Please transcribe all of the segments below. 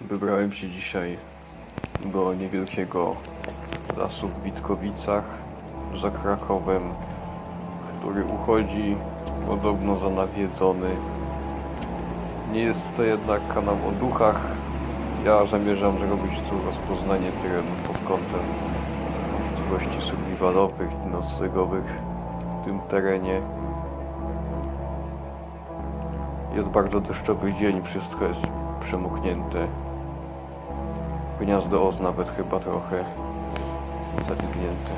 Wybrałem się dzisiaj do niewielkiego lasu w Witkowicach za Krakowem, który uchodzi podobno za nawiedzony. Nie jest to jednak kanał o duchach. Ja zamierzam zrobić tu rozpoznanie terenu pod kątem możliwości survivalowych i noclegowych w tym terenie. Jest bardzo deszczowy dzień, wszystko jest przemoknięte. Gniazdo os nawet chyba trochę zabiegnięte.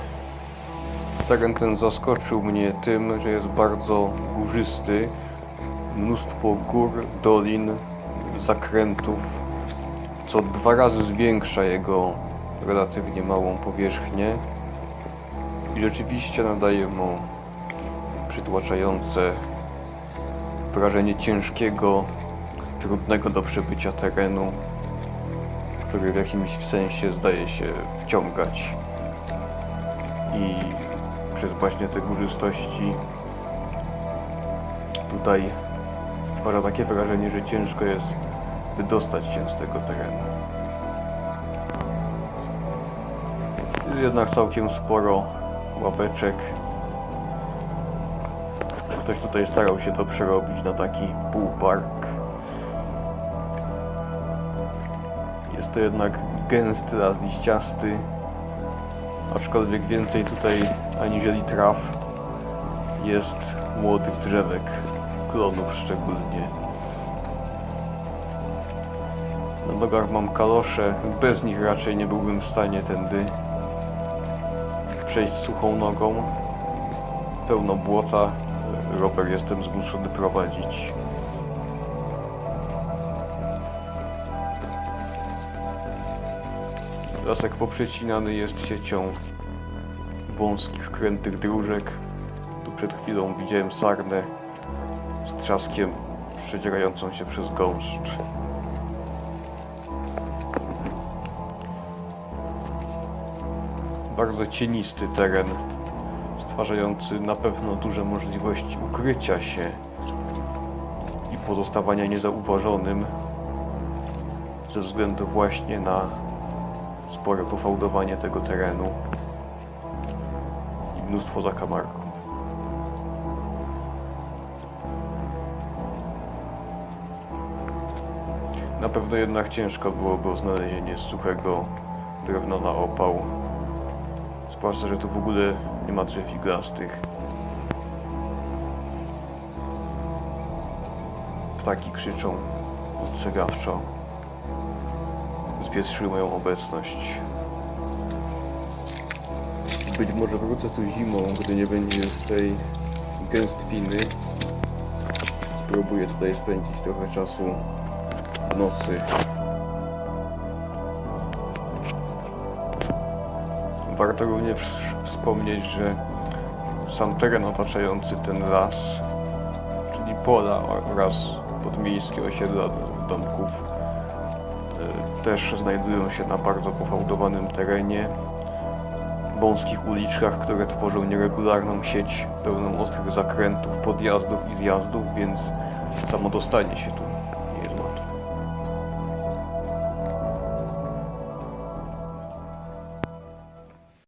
Teren ten zaskoczył mnie tym, że jest bardzo górzysty. Mnóstwo gór, dolin, zakrętów, co dwa razy zwiększa jego relatywnie małą powierzchnię i rzeczywiście nadaje mu przytłaczające wrażenie ciężkiego, trudnego do przebycia terenu, który w jakimś sensie zdaje się wciągać. I przez właśnie te górzystości tutaj stwarza takie wrażenie, że ciężko jest wydostać się z tego terenu. Jest jednak całkiem sporo łapeczek, Ktoś tutaj starał się to przerobić na taki półpark. Jest to jednak gęsty las liściasty, aczkolwiek więcej tutaj aniżeli traw jest młodych drzewek, klonów szczególnie. Na nogach mam kalosze, bez nich raczej nie byłbym w stanie tędy przejść suchą nogą. Pełno błota, rower jestem zmuszony prowadzić. Lasek poprzecinany jest siecią wąskich, krętych dróżek. Tu przed chwilą widziałem sarnę z trzaskiem przedzierającą się przez gąszcz. Bardzo cienisty teren stwarzający na pewno duże możliwości ukrycia się i pozostawania niezauważonym ze względu właśnie na spore pofałdowanie tego terenu i mnóstwo zakamarków. Na pewno jednak ciężko byłoby o znalezienie suchego drewna na opał. Zwłaszcza, że tu w ogóle nie ma drzew iglastych. Ptaki krzyczą ostrzegawczo. Zwietrzyły moją obecność. Być może wrócę tu zimą, gdy nie będzie już tej gęstwiny. Spróbuję tutaj spędzić trochę czasu w nocy. Warto również wspomnieć, że sam teren otaczający ten las, czyli pola oraz podmiejskie osiedla domków, też znajdują się na bardzo pofałdowanym terenie, wąskich uliczkach, które tworzą nieregularną sieć pełną ostrych zakrętów, podjazdów i zjazdów, więc samo dostanie się tu